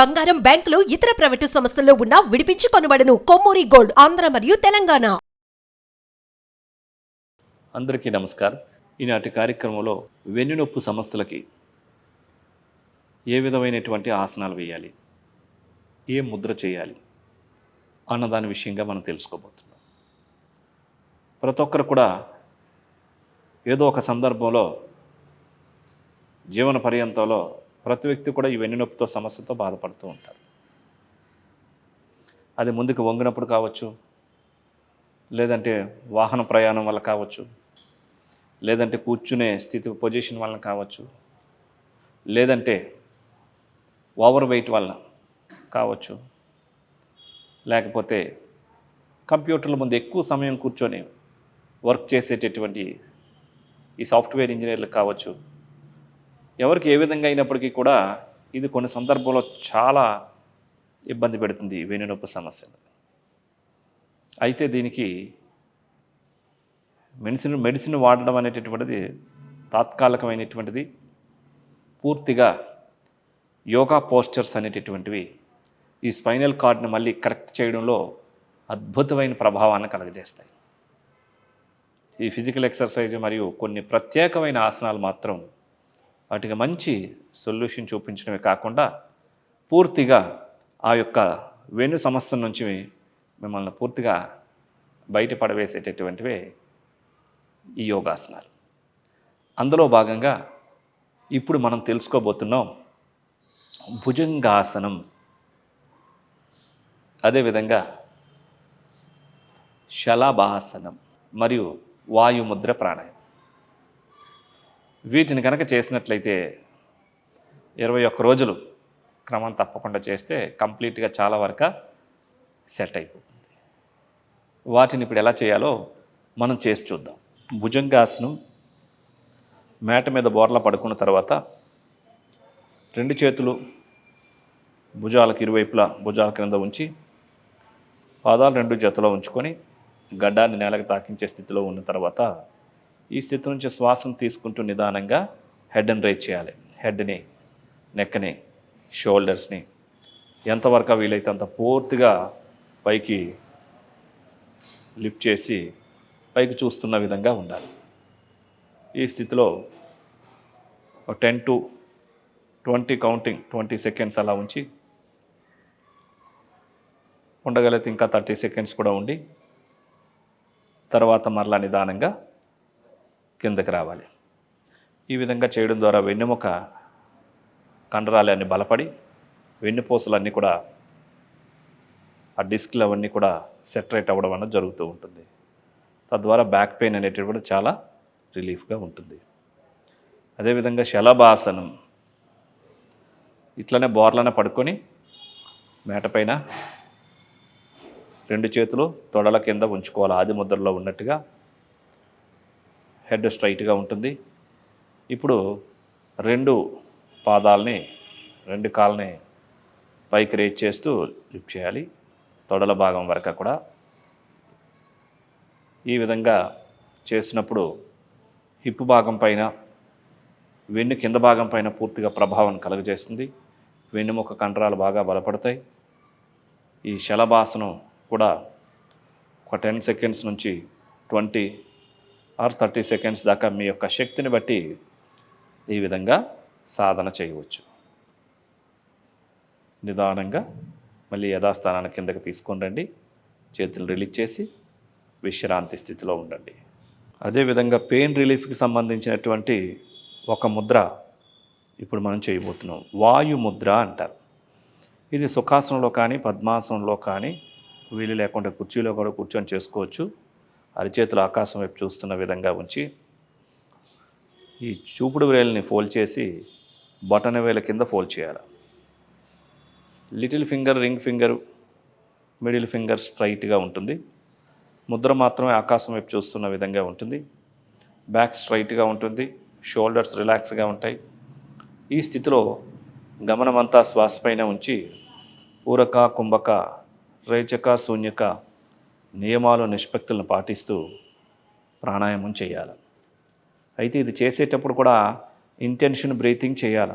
బంగారం బ్యాంకులు ఇతర ప్రైవేటు సంస్థల్లో ఉన్న విడిపించి కొనబడను. కొమ్మూరి గోల్డ్ ఆంధ్ర మరియు తెలంగాణ. అందరికీ నమస్కారం. ఈనాటి కార్యక్రమంలో వెన్నునొప్పు సమస్యలకి ఏ విధమైనటువంటి ఆసనాలు వేయాలి? ఏ ముద్ర చేయాలి? అన్న దాని విషయంగా మనం తెలుసుకోబోతున్నాం. ప్రతి ఒక్కరు కూడా ఏదో ఒక సందర్భంలో జీవన పర్యంతంలో ప్రతి వ్యక్తి కూడా ఈ వెన్నునొప్పితో సమస్యతో బాధపడుతూ ఉంటారు. అది ముందుకు వంగినప్పుడు కావచ్చు లేదంటే వాహన ప్రయాణం వల్ల కావచ్చు లేదంటే కూర్చునే స్థితి పొజిషన్ వలన కావచ్చు లేదంటే ఓవర్ వెయిట్ వల్ల కావచ్చు లేకపోతే కంప్యూటర్ల ముందు ఎక్కువ సమయం కూర్చొని వర్క్ చేసేటటువంటి ఈ సాఫ్ట్వేర్ ఇంజనీర్లకు కావచ్చు ఎవరికి ఏ విధంగా అయినప్పటికీ కూడా ఇది కొన్ని సందర్భంలో చాలా ఇబ్బంది పెడుతుంది వెన్నునొప్పి సమస్యలు అయితే దీనికి మెడిసిన్ మెడిసిన్ వాడడం అనేటటువంటిది తాత్కాలికమైనటువంటిది పూర్తిగా యోగా పోస్చర్స్ అనేటటువంటివి ఈ స్పైనల్ కార్డ్ని మళ్ళీ కరెక్ట్ చేయడంలో అద్భుతమైన ప్రభావాన్ని కలగజేస్తాయి. ఈ ఫిజికల్ ఎక్సర్సైజ్ మరియు కొన్ని ప్రత్యేకమైన ఆసనాలు మాత్రం వాటికి మంచి సొల్యూషన్ చూపించడమే కాకుండా పూర్తిగా ఆ యొక్క వెన్ను సమస్య నుంచి మిమ్మల్ని పూర్తిగా బయటపడవేసేటటువంటివే ఈ యోగాసనాలు. అందులో భాగంగా ఇప్పుడు మనం తెలుసుకోబోతున్నాం భుజంగాసనం. అదేవిధంగా శలాభాసనం మరియు వాయుముద్ర ప్రాణాయామం. వీటిని కనుక చేసినట్లయితే ఇరవై ఒక్క రోజులు క్రమం తప్పకుండా చేస్తే కంప్లీట్గా చాలా వరకు సెట్ అయిపోతుంది. వాటిని ఇప్పుడు ఎలా చేయాలో మనం చేసి చూద్దాం. భుజంగాసనం మేట మీద బోర్ల పడుకున్న తర్వాత రెండు చేతులు భుజాలకు ఇరువైపులా భుజాల క్రింద ఉంచి పాదాలు రెండు జతలో ఉంచుకొని గడ్డాన్ని నేలకు తాకించే స్థితిలో ఉన్న తర్వాత ఈ స్థితి నుంచి శ్వాసను తీసుకుంటూ నిదానంగా హెడ్ని రేజ్ చేయాలి. హెడ్ని నెక్ని షోల్డర్స్ని ఎంతవరకు వీలైతే అంత పూర్తిగా పైకి లిఫ్ట్ చేసి పైకి చూస్తున్న విధంగా ఉండాలి. ఈ స్థితిలో ten to twenty counting twenty seconds అలా ఉంచి ఉండగలిగితే ఇంకా థర్టీ సెకండ్స్ కూడా ఉండి తర్వాత మరలా నిదానంగా కిందకి రావాలి. ఈ విధంగా చేయడం ద్వారా వెన్నెముక కండరాలన్నీ బలపడి వెన్నుపూసలన్నీ కూడా ఆ డిస్క్లు అవన్నీ కూడా సెటరేట్ అవ్వడం అన్న జరుగుతూ ఉంటుంది. తద్వారా బ్యాక్ పెయిన్ అనేటివి కూడా చాలా రిలీఫ్గా ఉంటుంది. అదేవిధంగా శలభాసనం. ఇట్లనే బోర్లన పడుకొని మేటపైన రెండు చేతులు తొడల కింద ఉంచుకోవాలి. ఆది ముద్రలో ఉన్నట్టుగా హెడ్ స్ట్రైట్గా ఉంటుంది. ఇప్పుడు రెండు పాదాలని రెండు కాళ్ళని పైకి రేజ్ చేస్తూ లిఫ్ట్ చేయాలి. తొడల భాగం వరకు కూడా. ఈ విధంగా చేసినప్పుడు హిప్ భాగం పైన వెన్ను కింద భాగం పైన పూర్తిగా ప్రభావం కలుగజేస్తుంది. వెన్నుముక కండరాలు బాగా బలపడతాయి. ఈ శలభాసనం కూడా ఒక టెన్ సెకండ్స్ నుంచి ట్వంటీ ఆర్ థర్టీ సెకండ్స్ దాకా మీ యొక్క శక్తిని బట్టి ఈ విధంగా సాధన చేయవచ్చు. నిదానంగా మళ్ళీ యథాస్థానాన్ని కిందకి తీసుకొని రండి. చేతులు రిలీజ్ చేసి విశ్రాంతి స్థితిలో ఉండండి. అదేవిధంగా పెయిన్ రిలీఫ్కి సంబంధించినటువంటి ఒక ముద్ర ఇప్పుడు మనం చేయబోతున్నాం. వాయు ముద్ర అంటారు. ఇది సుఖాసనంలో కానీ పద్మాసనంలో కానీ వీలు లేకుండా కుర్చీలో కూడా కూర్చొని చేసుకోవచ్చు. అరిచేతులు ఆకాశం వైపు చూస్తున్న విధంగా ఉంచి ఈ చూపుడు వేలని ఫోల్డ్ చేసి బటన్ వేల కింద ఫోల్డ్ చేయాలి. Little finger ring finger middle finger స్ట్రైట్గా ఉంటుంది. ముద్ర మాత్రమే ఆకాశం వైపు చూస్తున్న విధంగా ఉంటుంది. బ్యాక్ స్ట్రైట్గా ఉంటుంది. షోల్డర్స్ రిలాక్స్గా ఉంటాయి. ఈ స్థితిలో గమనమంతా శ్వాసపైన ఉంచి పూరక కుంభక రేచక శూన్యక నియమాలు నిష్పత్తులను పాటిస్తూ ప్రాణాయామం చేయాలి. అయితే ఇది చేసేటప్పుడు కూడా ఇంటెన్షన్ బ్రీతింగ్ చేయాలి.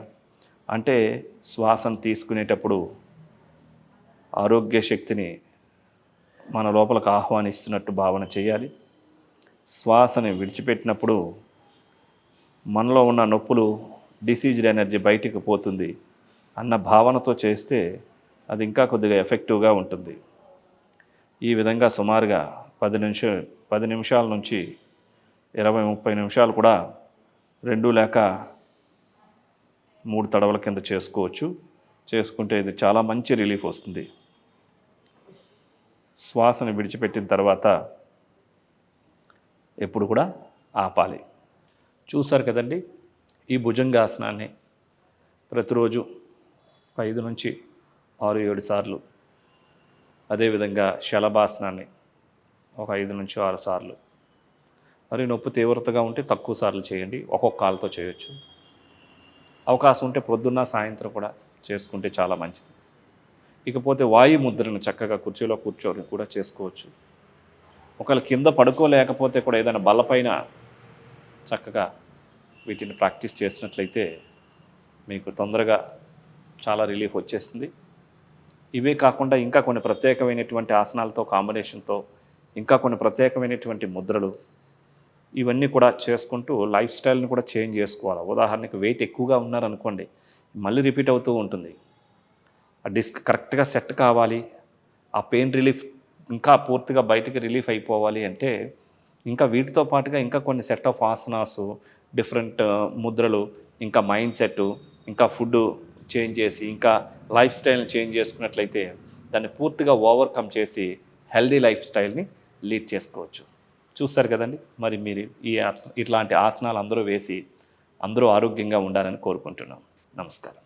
అంటే శ్వాసను తీసుకునేటప్పుడు ఆరోగ్య శక్తిని మన లోపలకు ఆహ్వానిస్తున్నట్టు భావన చేయాలి. శ్వాసని విడిచిపెట్టినప్పుడు మనలో ఉన్న నొప్పులు డిసీజ్డ్ ఎనర్జీ బయటికి పోతుంది అన్న భావనతో చేస్తే అది ఇంకా కొద్దిగా ఎఫెక్టివ్గా ఉంటుంది. ఈ విధంగా సుమారుగా పది నిమిష పది నిమిషాల నుంచి ఇరవై ముప్పై నిమిషాలు కూడా రెండు లేక మూడు తడవల కింద చేసుకోవచ్చు. చేసుకుంటే ఇది చాలా మంచి రిలీఫ్ వస్తుంది. శ్వాసను విడిచిపెట్టిన తర్వాత ఎప్పుడు కూడా ఆపాలి. చూసారు కదండి ఈ భుజంగాసనాన్ని ప్రతిరోజు ఐదు నుంచి ఆరు ఏడు సార్లు అదేవిధంగా శలభాసనాన్ని ఒక ఐదు నుంచి ఆరు సార్లు. మరి నొప్పి తీవ్రతగా ఉంటే తక్కువ సార్లు చేయండి. ఒక్కొక్క కాలుతో చేయొచ్చు. అవకాశం ఉంటే పొద్దున్న సాయంత్రం కూడా చేసుకుంటే చాలా మంచిది. ఇకపోతే వాయు ముద్రను చక్కగా కుర్చీలో కూర్చొని కూడా చేసుకోవచ్చు. ఒకవేళ కింద పడుకోలేకపోతే కూడా ఏదైనా బలపైన చక్కగా వీటిని ప్రాక్టీస్ చేసినట్లయితే మీకు తొందరగా చాలా రిలీఫ్ వచ్చేస్తుంది. ఇవే కాకుండా ఇంకా కొన్ని ప్రత్యేకమైనటువంటి ఆసనాలతో కాంబినేషన్తో ఇంకా కొన్ని ప్రత్యేకమైనటువంటి ముద్రలు ఇవన్నీ కూడా చేసుకుంటూ లైఫ్ స్టైల్ని కూడా చేంజ్ చేసుకోవాలి. ఉదాహరణకి వెయిట్ ఎక్కువగా ఉన్నారనుకోండి మళ్ళీ రిపీట్ అవుతూ ఉంటుంది. ఆ డిస్క్ కరెక్ట్గా సెట్ కావాలి ఆ పెయిన్ రిలీఫ్ ఇంకా పూర్తిగా బయటికి రిలీఫ్ అయిపోవాలి అంటే ఇంకా వీటితో పాటుగా ఇంకా కొన్ని సెట్ ఆఫ్ ఆసనాసు డిఫరెంట్ ముద్రలు ఇంకా మైండ్ సెట్ ఇంకా ఫుడ్ చేంజ్ చేసి ఇంకా లైఫ్ స్టైల్ని చేంజ్ చేసుకున్నట్లయితే దాన్ని పూర్తిగా ఓవర్కమ్ చేసి హెల్దీ లైఫ్ స్టైల్ని లీడ్ చేసుకోవచ్చు. చూస్తారు కదండి? మరి మీరు ఈ ఇట్లాంటి ఆసనాలు అందరూ వేసి అందరూ ఆరోగ్యంగా ఉండాలని కోరుకుంటున్నాం. నమస్కారం.